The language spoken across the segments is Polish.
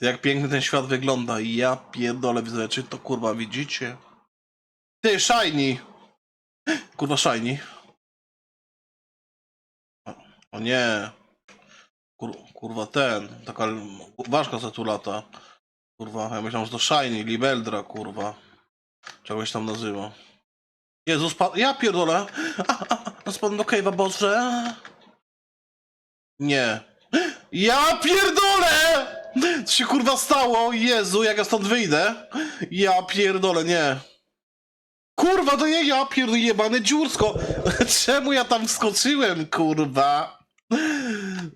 Jak piękny ten świat wygląda. Ja pierdolę, widzę, czy to kurwa widzicie? Ty, Shiny! Kurwa, Shiny. O, nie. Kur, kurwa, ten. Taka ważka za tu lata. Kurwa, ja myślałem, że to Shiny, Libeldra, kurwa. Czegoś tam nazywa. Jezus, ja pierdolę. A, a, a, spadłem do. Nie. Ja pierdolę! Co się kurwa stało? Jezu, jak ja stąd wyjdę? Ja pierdolę, nie. Kurwa, to nie ja pierdolę, jebane dziursko. Czemu ja tam wskoczyłem, kurwa?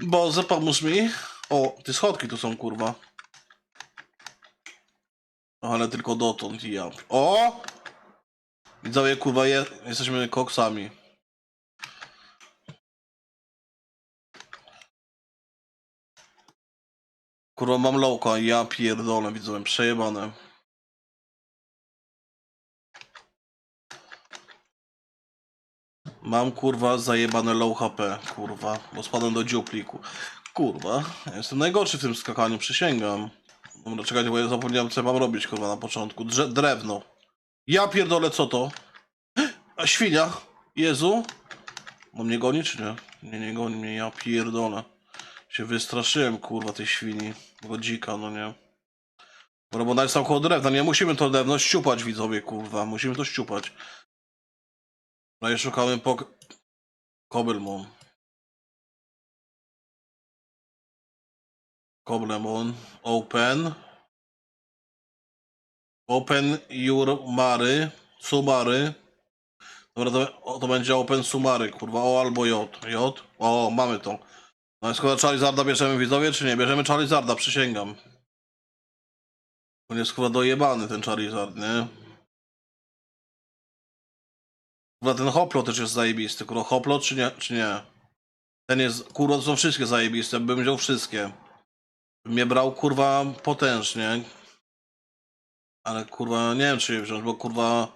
Boże, pomóż mi. O, te schodki tu są, kurwa. Ale tylko dotąd, ja. O! Widzowie, kurwa, je, jesteśmy koksami. Kurwa, mam lowka, ja pierdolę, widzowie, przejebane. Mam, kurwa, zajebane low HP, kurwa, bo spadłem do dziupliku. Kurwa, jestem najgorszy w tym skakaniu, przysięgam. Dobra, czekajcie, bo ja zapomniałem, co mam robić, kurwa, na początku. Drze drewno. Ja pierdolę, co to? A świnia? Jezu? On mnie goni, czy nie? Nie, nie goni mnie, ja pierdolę. Się wystraszyłem, kurwa, tej świni. Tego dzika, no nie. Dobra, bo ona jest tam drewna, nie musimy to drewno ściupać, widzowie, kurwa. Musimy to ściupać. No i szukamy po... Kobelmon. Koblemon. Open. Open your mary. Sumary. Dobra, to, to będzie open sumary, kurwa. O albo J. J. O, mamy to. No i skoro Charizarda bierzemy widzowie, czy nie? Bierzemy Charizarda, przysięgam. On jest chyba dojebany ten Charizard, nie? Kurwa, ten Hoplo też jest zajebisty. Kurwa, Hoplo czy nie? Czy nie? Ten jest, kurwa, to są wszystkie zajebiste. Bym wziął wszystkie. Je brał, kurwa, potężnie. Ale, kurwa, nie wiem, czy je wziąć, bo, kurwa,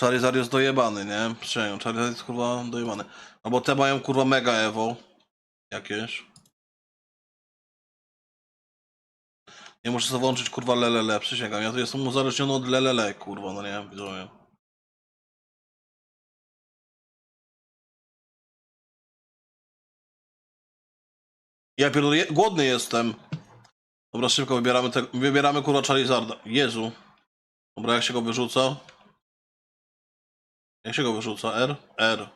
Charizard jest dojebany, nie? Przysięgam, Charizard jest, kurwa, dojebany. No bo te mają, kurwa, mega Evo. Jakieś. Nie muszę sobie włączyć kurwa lelele, przysięgam. Ja tu jestem uzależniony od lelele, kurwa, no nie, widzowie. Ja pierdolę, je- głodny jestem. Dobra, szybko wybieramy te, wybieramy kurwa Charizarda. Jezu. Dobra, jak się go wyrzuca? Jak się go wyrzuca? R? R.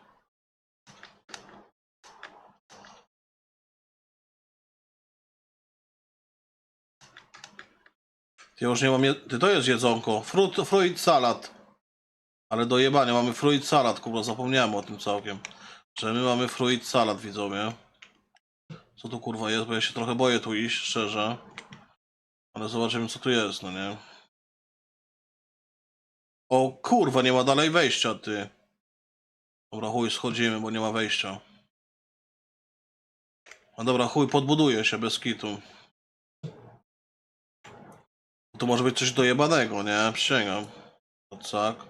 Ty już nie mam. Je... Ty to jest jedzonko. Fruit, fruit salad. Ale do jebania mamy fruit salad, kurwa, zapomniałem o tym całkiem. Że my mamy fruit salad, widzowie. Co tu kurwa jest, bo ja się trochę boję tu iść, szczerze. Ale zobaczymy co tu jest, no nie? O kurwa, nie ma dalej wejścia, ty. Dobra, chuj, schodzimy, bo nie ma wejścia. No dobra, chuj, podbuduję się bez kitu. To może być coś dojebanego, nie? Przysięgam. To tak.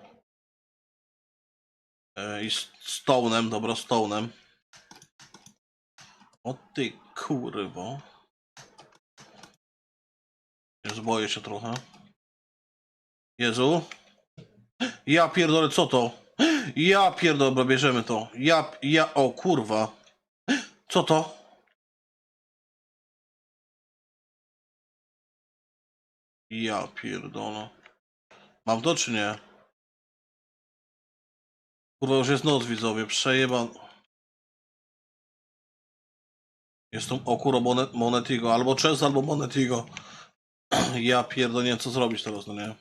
E, I z stonem, dobra, stonem. O ty kurwo. Już boję się trochę. Jezu. Ja pierdolę, co to? Ja pierdolę, bierzemy to. Ja, ja, o kurwa. Co to? Ja pierdolę. Mam to czy nie? Kurwa, już jest noc, widzowie. Przejeban. Jest tu, o kurwa, monet, Monetigo. Albo Chess, albo Monetigo. Ja pierdolę, co zrobić teraz, no nie?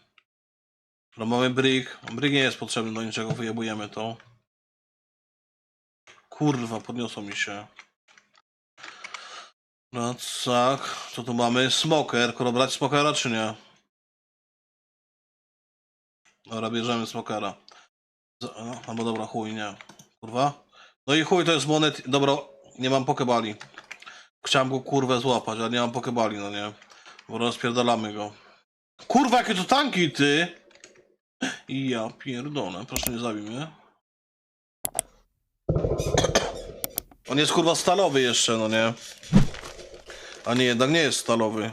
No mamy Brick. Brick nie jest potrzebny do niczego, wyjebujemy to. Kurwa, podniosło mi się. No tak, co tu mamy? Smoker. Kurwa, brać smokera czy nie? Dobra, bierzemy smokera. No, Albo dobra, chuj, nie. Kurwa. No i chuj, to jest monet. Dobra, nie mam pokebali. Chciałem go kurwę złapać, ale nie mam pokebali, no nie. Bo rozpierdalamy go. Kurwa, jakie to tanki, ty! I ja pierdolę, proszę nie zabij mnie. On jest kurwa stalowy jeszcze, no nie. A nie, jednak nie jest stalowy.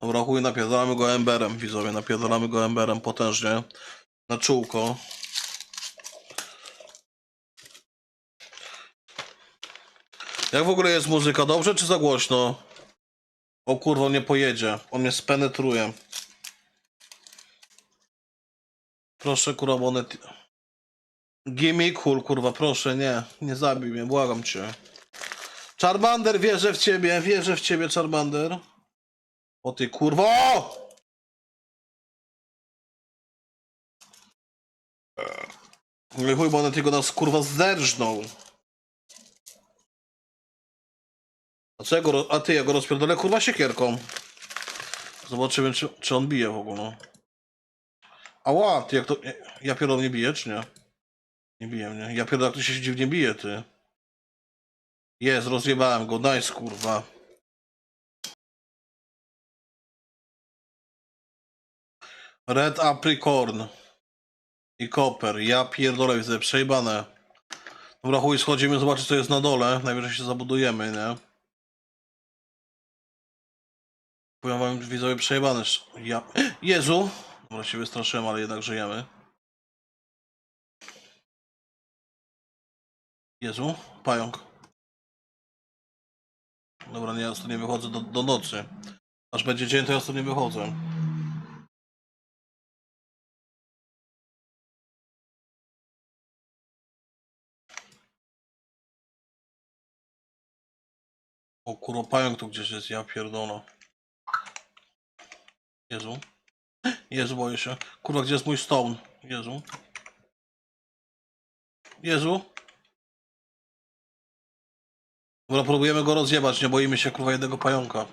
Dobra, chuj, napierdalamy go emberem, widzowie, napierdalamy go emberem potężnie. Na czółko. Jak w ogóle jest muzyka? Dobrze czy za głośno? O kurwa, on nie pojedzie. On mnie spenetruje. Proszę, kurwa, monet... Gimme cool, kurwa, proszę, nie. Nie zabij mnie, błagam cię. Charmander, wierzę w ciebie, wierzę w ciebie, Charmander. O ty kurwo! Chuj, bo one tylko nas kurwa zerżną. A co ja go, a ty, ja go rozpierdolę kurwa siekierką. Zobaczymy, czy, czy on bije w ogóle. Ała, ty jak to, ja, ja pierdolę nie bije, czy nie? Nie bije mnie. Ja pierdolę, jak to się dziwnie bije, ty. Jest, rozjebałem go, nice kurwa. Red Apricorn i Copper. Ja pierdolę, widzę, przejebane. Dobra, chuj, schodzimy zobaczyć, co jest na dole. Najwyżej się zabudujemy, nie? Powiem wam, widzowie, przejebane. Ja... Jezu! Dobra, się wystraszyłem, ale jednak żyjemy. Jezu, pająk. Dobra, nie, ja stąd nie wychodzę do, do nocy. Aż będzie dzień, to ja nie wychodzę. O kurwa, pająk tu gdzieś jest, ja pierdolę. Jezu. Jezu, boję się. Kurwa, gdzie jest mój stone? Jezu. Jezu. Dobra, próbujemy go rozjebać, nie boimy się kurwa jednego pająka.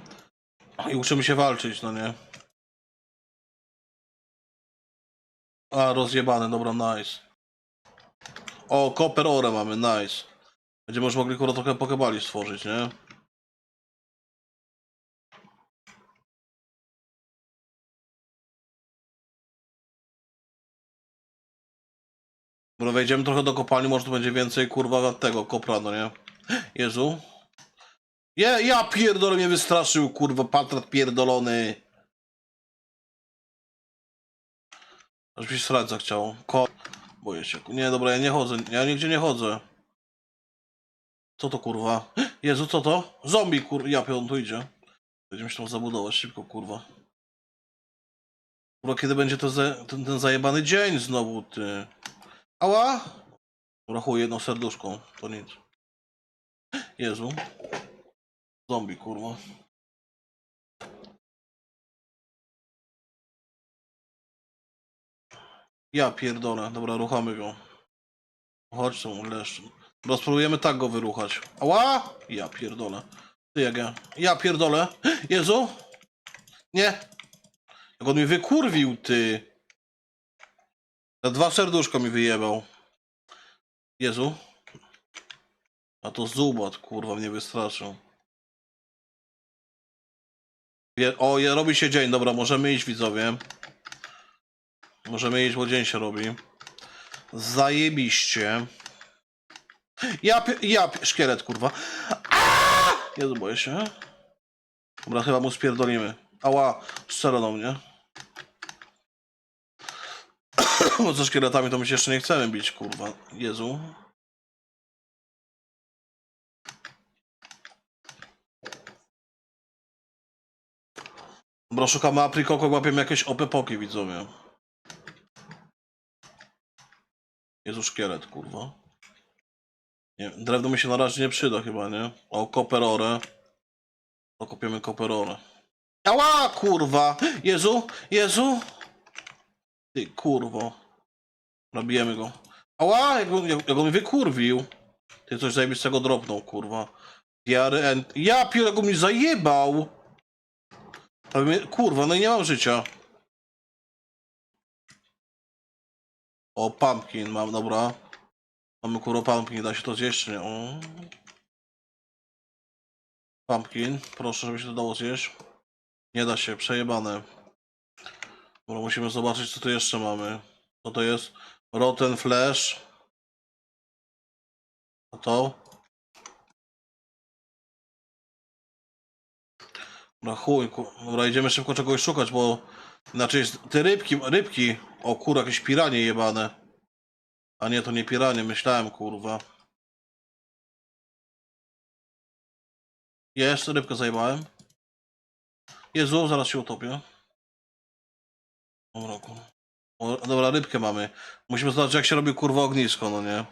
I uczymy się walczyć, no nie? A, rozjebane, dobra, nice. O, Copper Ore mamy, nice. Będziemy już mogli kurwa trochę pokebali stworzyć, nie? Dobra, wejdziemy trochę do kopalni, może tu będzie więcej kurwa tego kopra, no nie? Jezu. Je, ja pierdolę mnie wystraszył, kurwa, patrat pierdolony. Aż mi srać zachciało. Ko... Boję się. Nie, dobra, ja nie chodzę. Ja nigdzie nie chodzę. Co to kurwa? Jezu, co to? Zombie, kur... Ja pion tu idzie. Będziemy się tam zabudować szybko, kurwa. Kurwa, kiedy będzie to ten, ten zajebany dzień znowu, ty? Ała! Rachuję jedną serduszką, to nic. Jezu. Zombie, kurwa. Ja pierdolę. Dobra, ruchamy go. Chodź tu, leszcz. Dobra, spróbujemy tak go wyruchać. Ała! Ja pierdolę. Ty jak ja. Ja pierdolę. Jezu! Nie! Jak on mi wykurwił, ty! Za dwa serduszka mi wyjebał. Jezu. A to zubat, kurwa, mnie wystraszył. O, je- robi się dzień, dobra, możemy iść, widzowie. Możemy iść, bo dzień się robi. Zajebiście. Ja, ja, szkielet, kurwa. Aaaa! Jezu, boję się. Dobra, chyba mu spierdolimy. Ała, strzela do mnie. Bo ze szkieletami to my się jeszcze nie chcemy bić, kurwa. Jezu. Dobra, szukamy aprikoko, łapiemy jakieś opepoki, widzowie. Jezu, szkielet, kurwa. Nie, drewno mi się na razie nie przyda chyba, nie? O, koperorę. To kopiemy koperorę. Ała, kurwa! Jezu, Jezu! Ty, kurwo. Robijemy go. Ała, jak, on- jak, jak on mi wykurwił. Ty coś zajebistego dropnął, kurwa. Diary and... Ja jak on mi zajebał! Kurwa, no i nie mam życia. O, pumpkin mam, dobra. Mamy kurwa pumpkin, da się to zjeść nie? O. Pumpkin, proszę, żeby się to dało zjeść. Nie da się, przejebane. Musimy zobaczyć, co tu jeszcze mamy. Co to jest? Rotten Flesh. A to? No chuj, ku... dobra, idziemy szybko czegoś szukać, bo inaczej te rybki, rybki, o kur, jakieś piranie jebane. A nie, to nie piranie, myślałem, kurwa. Jest, rybkę zajebałem. Jezu, zaraz się utopię. Dobra, kurwa. Dobra, rybkę mamy. Musimy zobaczyć, jak się robi kurwa ognisko, no nie?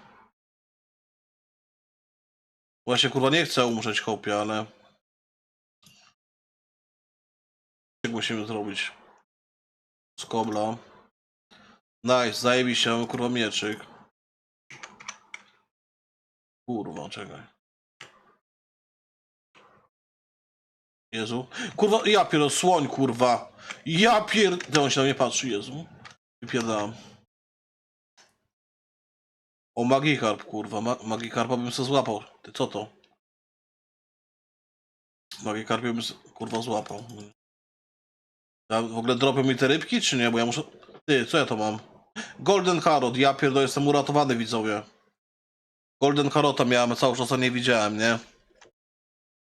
Właśnie kurwa nie chcę umrzeć chłopie, ale... Jak musimy zrobić? Z kobla. Nice, zajebiście, mamy kurwa mieczyk. Kurwa, czekaj. Jezu. Kurwa, ja pierdolę, słoń, kurwa. Ja pier... To on się na mnie patrzy, Jezu. Wypierdałem. O, Magikarp, kurwa. Ma Magikarpa bym se złapał. Ty, co to? Magikarpie bym se, kurwa, złapał. Ja w ogóle dropią mi te rybki, czy nie? Bo ja muszę... Ty, co ja to mam? Golden Harrod, ja pierdolę, jestem uratowany, widzowie. Golden Harrota miałem, cały czas nie widziałem, nie?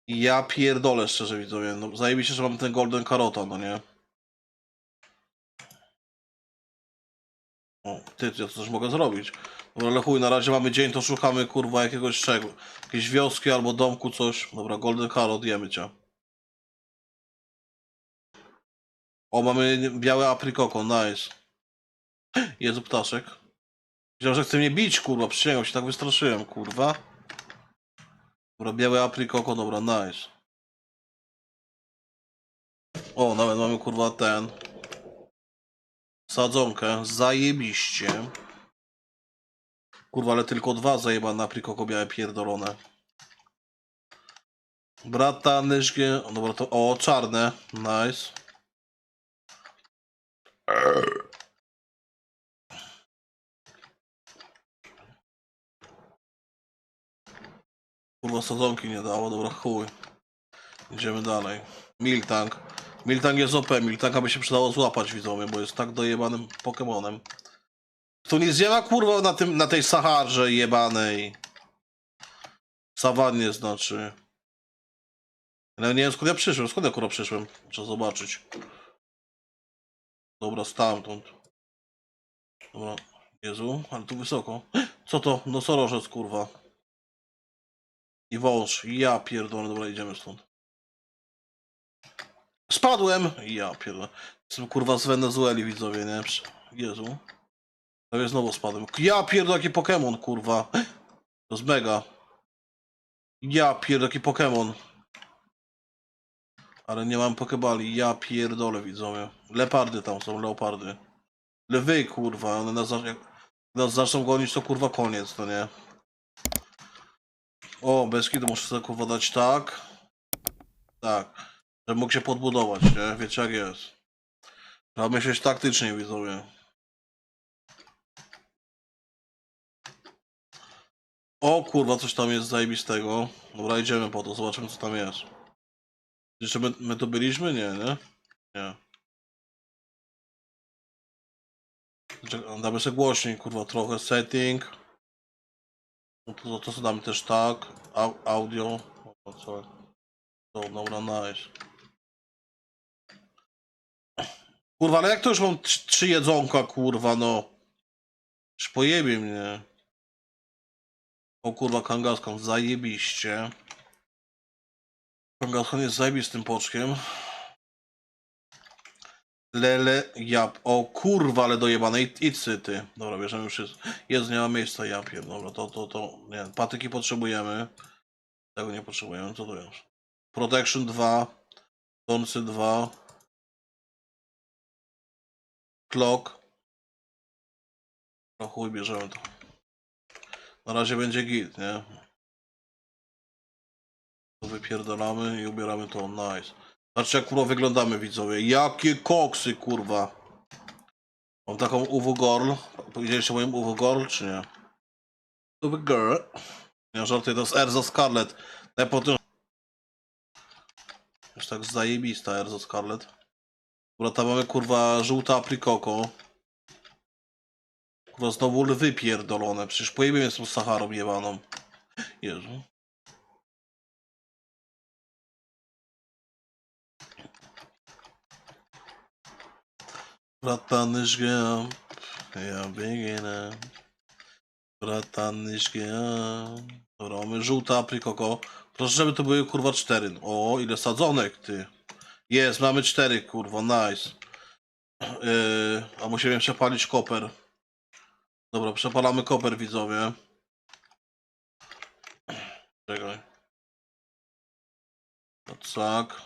Ja pierdolę, szczerze widzowie. No, zajebiście, że mam ten Golden Carrota, no nie? O, ty, ja coś mogę zrobić. Dobra, ale chuj, na razie mamy dzień, to szukamy, kurwa, jakiegoś czego. Jakiejś wioski albo domku, coś. Dobra, Golden Carrot, jemy cię. O, mamy białe aprikoko, nice. Jezu, ptaszek. Wiedział, że chce mnie bić, kurwa, przysięgam się, tak wystraszyłem, kurwa. Dobra, białe aprikoko, dobra, nice. O, nawet mamy, kurwa, ten. Sadzonkę, zajebiście. Kurwa, ale tylko dwa zajebane aprikoko białe pierdolone. Brata, nyszkie, o, dobra, to, o, czarne, nice. Kurwa, sadzonki nie dało, dobra, chuj. Idziemy dalej. Miltank. Miltank jest OP, Miltanka by się przydało złapać, widzowie, bo jest tak dojebanym Pokemonem. Tu nic nie ma, kurwa, na, tym, na tej Saharze jebanej. Sawannie znaczy. Ale nie wiem, skąd ja przyszłem, skąd ja kurwa przyszłem? Trzeba zobaczyć. Dobra, stamtąd. Dobra, Jezu, ale tu wysoko. Co to? Nosorożec, kurwa. I wąż. Ja pierdolę, dobra, idziemy stąd. Spadłem! Ja pierdolę. Jestem kurwa z Wenezueli, widzowie, nie? Jezu. Prawie znowu spadłem. Ja pierdolę, jaki Pokémon, kurwa. To jest mega. Ja pierdolę, jaki Pokémon. Ale nie mam pokebali. Ja pierdolę, widzowie. Leopardy tam są, leopardy. Lwy, kurwa. One nas, jak nas zaczną gonić, to kurwa koniec, to nie? O, bez kiedy muszę sobie kurwa dać tak. Tak. Żeby mógł się podbudować, nie? Wiecie jak jest. Trzeba myśleć taktycznie, widzowie. O kurwa, coś tam jest zajebistego. Dobra, idziemy po to, zobaczymy co tam jest. Jeszcze my, my tu byliśmy? Nie, nie? Nie. Damy sobie głośniej, kurwa, trochę setting. No to, to, to sobie damy też tak. Au, audio. O, co? To, dobra, nice. Kurwa, ale jak to już mam trzy, jedzonka, kurwa, no. Już pojebie mnie. O kurwa, Kangaskhan, zajebiście. Kangaskhan jest zajebistym poczkiem. Lele, jab. O kurwa, ale dojebane. I, i cyty. Dobra, bierzemy już jest. Nie ma miejsca, ja pier. Dobra, to, to, to. Nie, patyki potrzebujemy. Tego nie potrzebujemy, co to jest? Protection 2. Toncy 2. Clock. No chuj, bierzemy to. Na razie będzie git, nie? To wypierdalamy i ubieramy to, nice. Patrzcie jak kurwa wyglądamy widzowie. Jakie koksy kurwa. Mam taką UW Girl. Powiedzieliście moim UW Girl czy nie? UW Girl. Nie żartuję, to jest Erza Scarlet. Najpotem... Już tak zajebista Erza Scarlet. Dobra, tam mamy kurwa żółta aprikoko. Kurwa znowu lwy pierdolone. Przecież pojebie mnie z tą Saharą jebaną. Jezu. Bratany żgam, ja biegnę. Bratany żgam. Dobra, mamy żółta aprikoko. Proszę, żeby to były kurwa cztery. O, ile sadzonek, ty. Jest, mamy cztery, kurwa, nice. Yy, a musimy przepalić koper. Dobra, przepalamy koper, widzowie. Czekaj. No tak.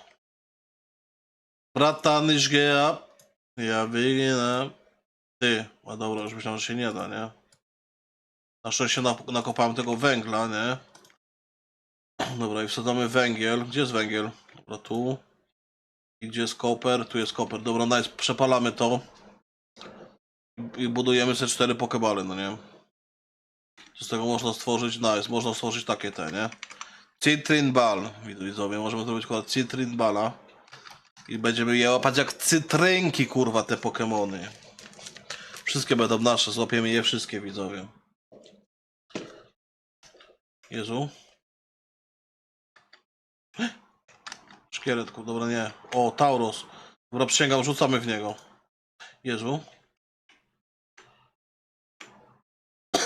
Bratany żgam. Ja biegnę. Ty, a dobra, już myślałem, że się nie da, nie? Na szczęście nak- nakopałem tego węgla, nie? Dobra, i wsadzamy węgiel. Gdzie jest węgiel? Dobra, tu. I gdzie jest koper? Tu jest koper. Dobra, nice. Przepalamy to. I budujemy te cztery pokebale, no nie? Z tego można stworzyć? Nice. Można stworzyć takie te, nie? Citrin ball. Widzowie, możemy zrobić akurat citrin balla. I będziemy je łapać jak cytrynki, kurwa, te Pokemony. Wszystkie będą nasze, złapiemy je wszystkie, widzowie. Jezu. Szkieletku, dobra, nie. O, Tauros. Dobra, przysięgam, rzucamy w niego. Jezu.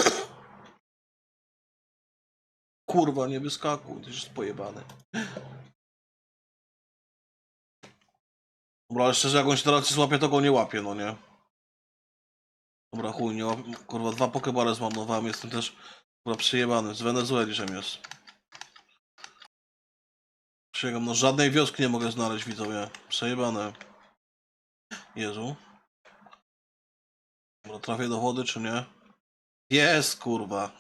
Kurwa, nie wyskakuj, ty jest pojebany. Dobra, ale szczerze, jak on się teraz złapie, to go nie łapie, no nie. Dobra, chuj, nie łapie. Kurwa, dwa pokebale zmarnowałem, jestem też kurwa przyjebany. Z Wenezueli, żem jest. Przyjecham, no żadnej wioski nie mogę znaleźć, widzowie. Przejebane. Jezu. Dobra, trafię do wody, czy nie? Jest, kurwa.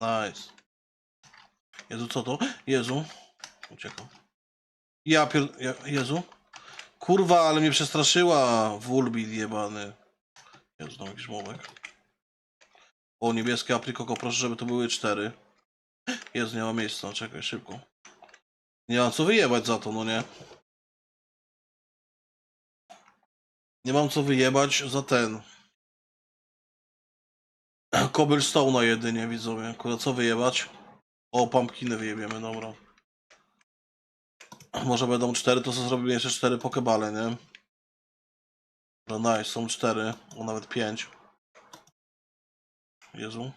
Nice. Jezu, co to? Jezu. Uciekam. Ja pier... Ja... Jezu. Kurwa, ale mnie przestraszyła. Wulbil jebany. Jezu, tam jakiś mołek. O, niebieskie aprikoko, proszę, żeby to były cztery. Jezu, nie ma miejsca, czekaj, szybko. Nie mam co wyjebać za to, no nie? Nie mam co wyjebać za ten. Cobblestone'a jedynie, widzowie. Kurwa, co wyjebać? O, pumpkiny wyjebiemy, dobra. Może będą cztery, to co zrobimy jeszcze cztery pokebale, nie? No nice, są cztery, o nawet pięć. Jezu.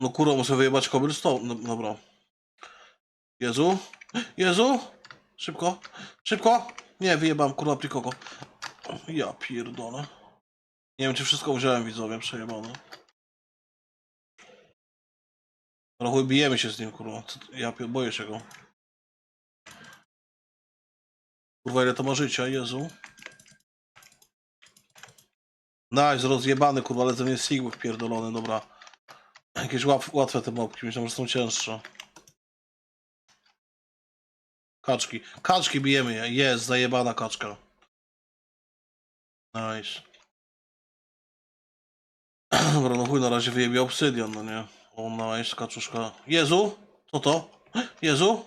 No kurwa, muszę wyjebać cobblestone, no, dobra. Jezu? Jezu? Szybko, szybko! Nie, wyjebam, kurwa, prikoko. Ja pierdolę. Nie wiem, czy wszystko wziąłem, widzowie, przejebane. Trochę bijemy się z nim, kurwa. Ja boję się go. Kurwa, ile to ma życia, Jezu. Nice, rozjebany, kurwa, ale to nie jest Sigma wpierdolony, dobra. Jakieś łap, łatwe te mopki, myślałem, że są cięższe. Kaczki. Kaczki bijemy je. Jest, zajebana kaczka. Nice. Dobra, no chuj, na razie wyjebie obsydian, no nie? O, nice, kaczuszka. Jezu? Co to? Jezu?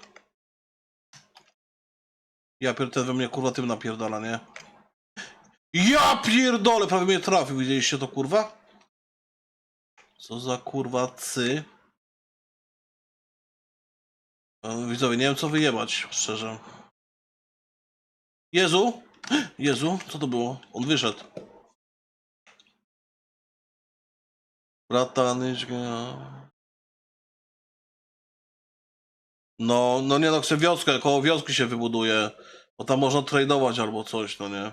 Ja pierdolę, we mnie kurwa tym napierdala, nie? Ja pierdolę, prawie mnie trafił, widzieliście to kurwa? Co za kurwa cy? E, Widzowie, nie wiem co wyjebać, szczerze. Jezu? Jezu, co to było? On wyszedł. Bratanyżka. No, no nie no, chcę wioskę, koło wioski się wybuduje. Bo tam można tradować albo coś, no nie.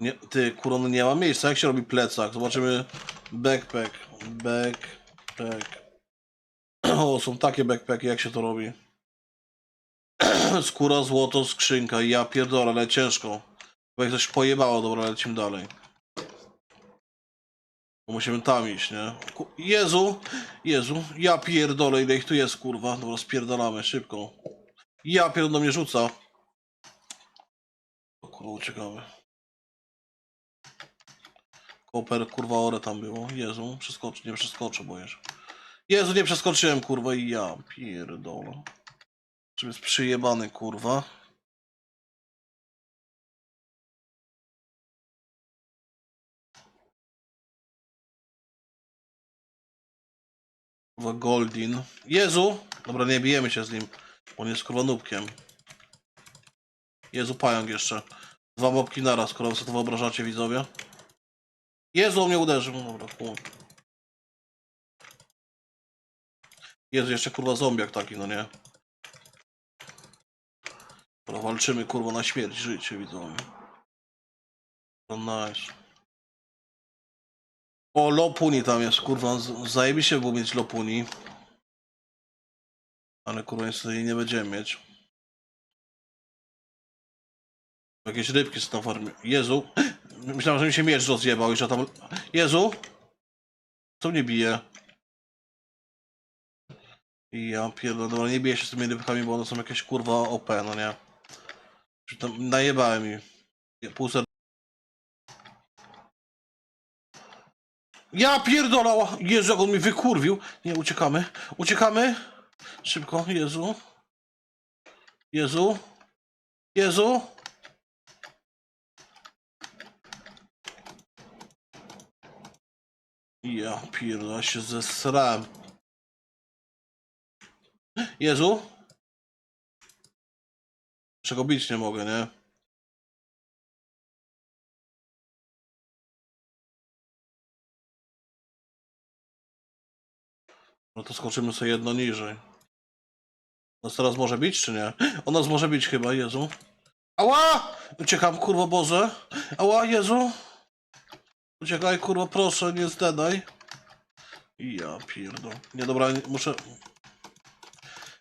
Nie, ty, kurwa, no nie ma miejsca. Jak się robi plecak? Zobaczymy. Backpack. Backpack. O, są takie backpacki, jak się to robi. Skóra, złoto, skrzynka. Ja pierdolę, ale ciężko. Bo jak coś pojebało, dobra, lecimy dalej. Bo Musimy tam iść, nie? Ku- Jezu! Jezu! Ja pierdolę, ile ich tu jest, kurwa. Dobra, spierdalamy, szybko. Ja pierdolę mnie rzuca. O kurwa, uciekamy. Koper, kurwa, ore tam było. Jezu, przeskoczy, nie przeskoczę, boję się. Jezu, nie przeskoczyłem, kurwa, i ja pierdolę. Czym jest przyjebany, kurwa. Kurwa, Goldin. Jezu! Dobra, nie bijemy się z nim. On jest kurwa nubkiem. Jezu, pająk jeszcze. Dwa mopki naraz, skoro sobie to wyobrażacie, widzowie. Jezu, on mnie uderzył. No Dobra, chuj. Jezu, jeszcze kurwa zombiak taki, no nie? Dobra, walczymy kurwa na śmierć, życie, widzowie. No nice. O, Lopuni tam jest, kurwa, zajebiście było mieć Lopuni. Ale kurwa niestety jej nie będziemy mieć. Jakieś rybki są na farmie. Jezu! Myślałem, że mi się miecz rozjebał i że tam... Jezu! Co mnie bije? Ja pierdolę, dobra, nie biję się z tymi rybkami, bo one są jakieś kurwa OP, no nie? Że tam najebałem mi. Pół ser... Ja pierdolała! Jezu, jak on mi wykurwił! Nie, uciekamy. Uciekamy! Szybko, Jezu. Jezu. Jezu. Ja pierdolę się zesrałem. Jezu. Czego bić nie mogę, nie? No to skoczymy sobie jedno niżej. Nas teraz może bić, czy nie? On nas może bić chyba, Jezu. Ała! Uciekam, kurwa Boże. Ała, Jezu. Uciekaj, kurwa, proszę, nie zdedaj. Ja pierdolę. Nie, dobra, nie- muszę...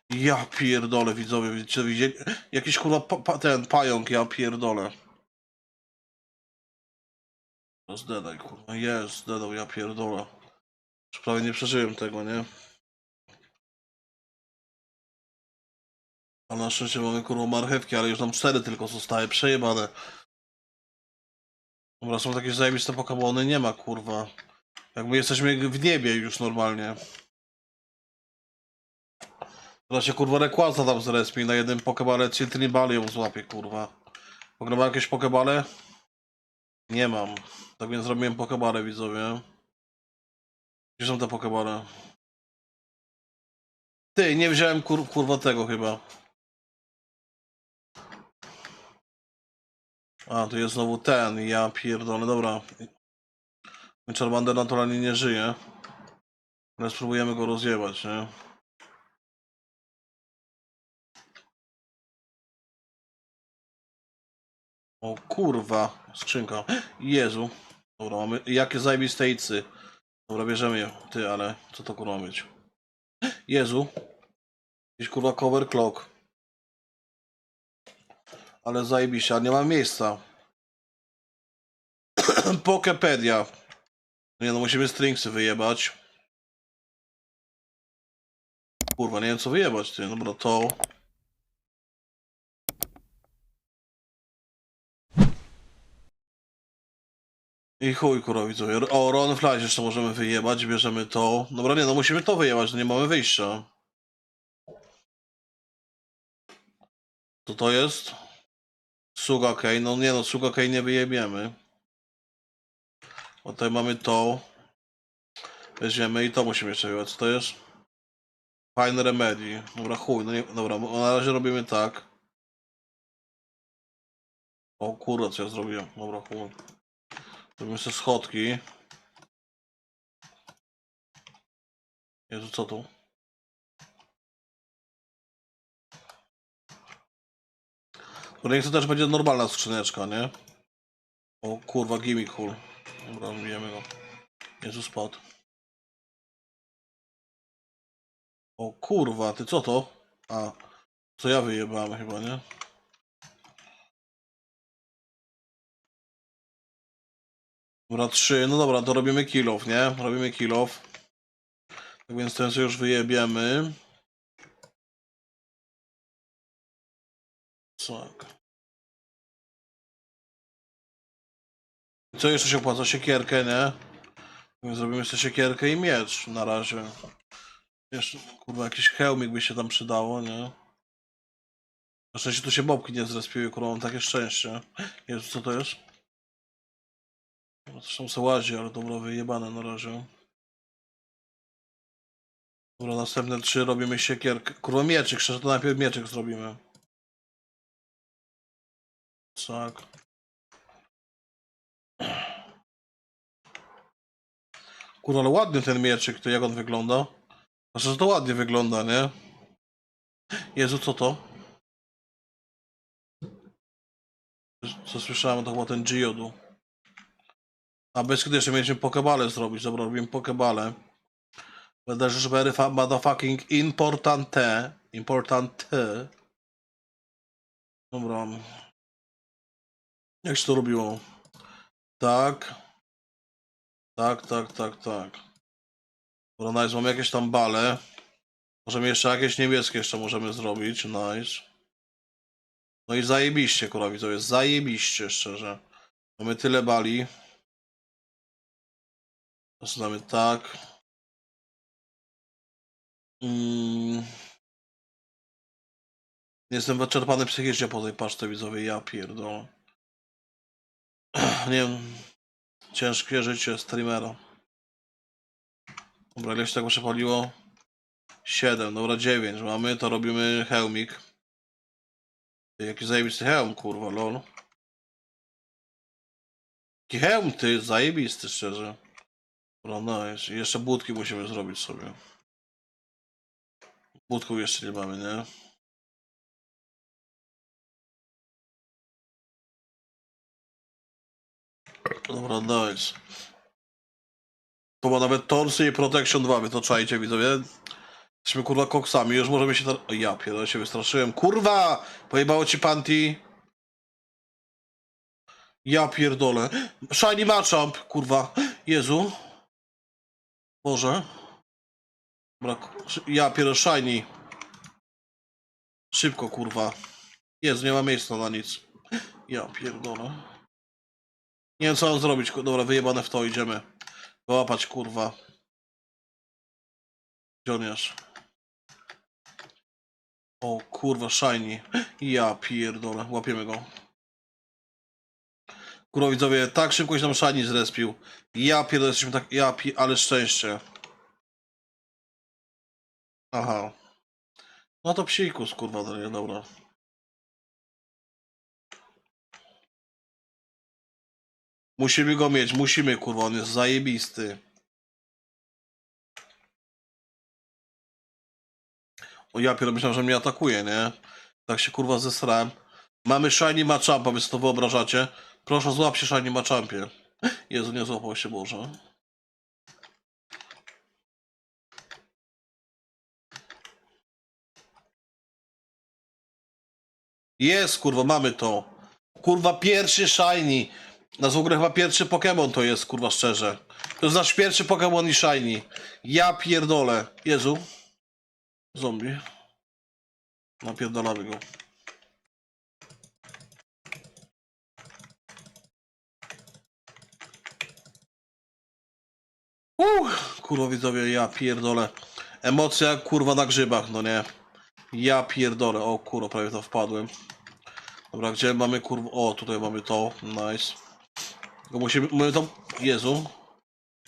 Ja pierdolę, widzowie, widzicie, widzieli? Jakiś kurwa pa, pa, ten pająk, ja pierdolę. No Zdedaj, kurwa, jest, zdedał, ja pierdolę. Już Prawie nie przeżyłem tego, nie? A na szczęście mamy kurwa marchewki, ale już nam cztery tylko zostały przejebane. Dobra, są takie zajebiste pokemony, nie ma kurwa. Jakby jesteśmy w niebie już normalnie. Teraz się kurwa rekłaza tam zrespi na jednym pokebale Citrinibali ją złapie kurwa. Pograłem jakieś pokebale? Nie mam. Tak więc zrobiłem pokebale widzowie. Gdzie są te pokebale? Ty, nie wziąłem kur, kurwa tego chyba. A, tu jest znowu ten, ja pierdolę, dobra. Charmander naturalnie nie żyje. Ale spróbujemy go rozjebać, nie? O kurwa, skrzynka. Jezu. Dobra, mamy, jakie zajebiste icy. Dobra, bierzemy je. Ty, ale co to kurwa być? Jezu. Jakiś kurwa cover clock. Ale zajebiście, a nie ma miejsca. Pokepedia. Nie no, musimy stringsy wyjebać. Kurwa, nie wiem co wyjebać, ty. Dobra, to. I chuj, kurwa, widzowie. O, Ron Flash jeszcze możemy wyjebać, bierzemy to. Dobra, nie no, musimy to wyjebać, no nie mamy wyjścia. Co to jest? Sugakane, no nie no, Sugakane nie wyjebiemy. Bo tutaj mamy to. Weźmiemy i to musimy jeszcze wyjebać. Co to jest? Fine Remedy. Dobra, chuj, no nie, dobra, na razie robimy tak. O kurwa, co ja zrobiłem. Dobra, chuj. Robimy sobie schodki. Jezu, co tu? Niech to też będzie normalna skrzyneczka, nie? O kurwa, gimmick cool. Dobra, bijemy go. Jezu, spadł. O kurwa, ty co to? A, co ja wyjebałem chyba, nie? Dobra, trzy, no dobra, to robimy kill nie? Robimy kill. Tak więc ten już wyjebiemy. Tak. Co jeszcze się opłaca? Siekierkę, nie? Zrobimy sobie siekierkę i miecz na razie. Jeszcze, kurwa, jakiś hełmik by się tam przydało, nie? Na szczęście tu się bobki nie zrespiły, kurwa, mam takie szczęście. Jezu, co to jest? Zresztą se łazi, ale dobra, wyjebane na razie. Dobra, następne trzy robimy siekierkę. Kurwa, mieczyk, szczerze to najpierw mieczyk zrobimy. Tak. Kurwa, ale ładny ten mieczyk, to jak on wygląda? Znaczy, że to ładnie wygląda, nie? Jezu, co to? Co słyszałem, to chyba ten Geodu. A bez kiedy jeszcze mieliśmy pokebale zrobić. Dobra, robimy pokebale. Będę rzecz very motherfucking importante. Importante. Dobra. Jak się to robiło? Tak. Tak, tak, tak, tak. Dobra, nice. Mamy jakieś tam bale. Możemy jeszcze jakieś niebieskie jeszcze możemy zrobić. Nice. No i zajebiście, kurwa, to jest zajebiście, szczerze. Mamy tyle bali. Zaczynamy tak. Mm. Jestem wyczerpany psychicznie po tej paszce widzowej, ja pierdolę. Nie wiem. Ciężkie życie streamera. Dobra, ileś tego przepaliło? 7, dobra 9 mamy, to robimy hełmik. Jaki zajebisty hełm, kurwa, lol. Jaki hełm, ty, zajebisty, szczerze. Dobra. I jeszcze budki musimy zrobić sobie. Budków jeszcze nie mamy, nie? Dobra, nice. To ma nawet Torsy i Protection 2, wy to czajcie, widzowie. Jesteśmy kurwa koksami, już możemy się... O, ja pierdolę się wystraszyłem. Kurwa! Pojebało ci panty. Ja pierdolę. Shiny Machamp, kurwa. Jezu. Boże. Szy- ja pierdolę, Shiny. Szybko, kurwa. Jezu, nie ma miejsca na nic. Ja pierdolę. Nie wiem, co mam zrobić. Dobra, wyjebane w to, idziemy. Wyłapać, kurwa. Jest? O kurwa, shiny. Ja pierdolę, łapiemy go. Kurwa widzowie, tak szybko się nam shiny zrespił. Ja pierdolę, jesteśmy tak, ja pi... ale szczęście. Aha. No to psikus, kurwa, dobra. Musimy go mieć, musimy, kurwa, on jest zajebisty. O ja pierdolę, myślałem, że mnie atakuje, nie? Tak się kurwa zesrałem. Mamy Shiny Machampa, wy sobie to wyobrażacie? Proszę, złap się Shiny Machampie. Jezu, nie złapał się Boże. Jest, kurwa, mamy to. Kurwa, pierwszy Shiny. Na w ogóle chyba pierwszy Pokémon to jest, kurwa, szczerze. To jest nasz pierwszy Pokémon i Shiny. Ja pierdolę. Jezu. Zombie. Napierdalamy go. Uff, kurwa widzowie, ja pierdolę. Emocja kurwa na grzybach, no nie. Ja pierdolę, o kurwa, prawie to wpadłem. Dobra, gdzie mamy kurwa, o tutaj mamy to, nice. Tylko musimy, my to, Jezu.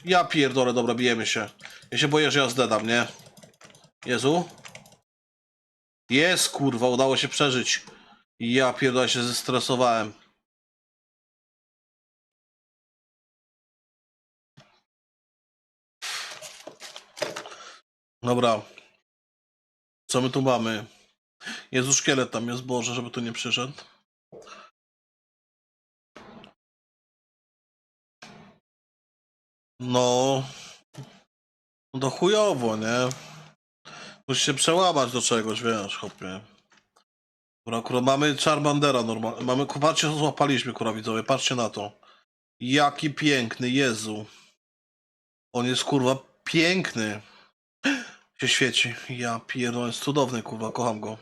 Ja pierdolę, dobra, bijemy się. Ja się boję, że ja zdedam, nie? Jezu. Jest, kurwa, udało się przeżyć. Ja pierdolę się zestresowałem. Dobra. Co my tu mamy? Jezu, szkielet tam jest, Boże, żeby tu nie przyszedł. No. No to chujowo, nie? Musi się przełamać do czegoś, wiesz, chłopie. Dobra, kurwa, mamy Charmandera normalnie. Mamy, patrzcie, co złapaliśmy, kurwa, widzowie, patrzcie na to. Jaki piękny, Jezu. On jest, kurwa, piękny. Się świeci. Ja pierdolę, jest cudowny, kurwa, kocham go.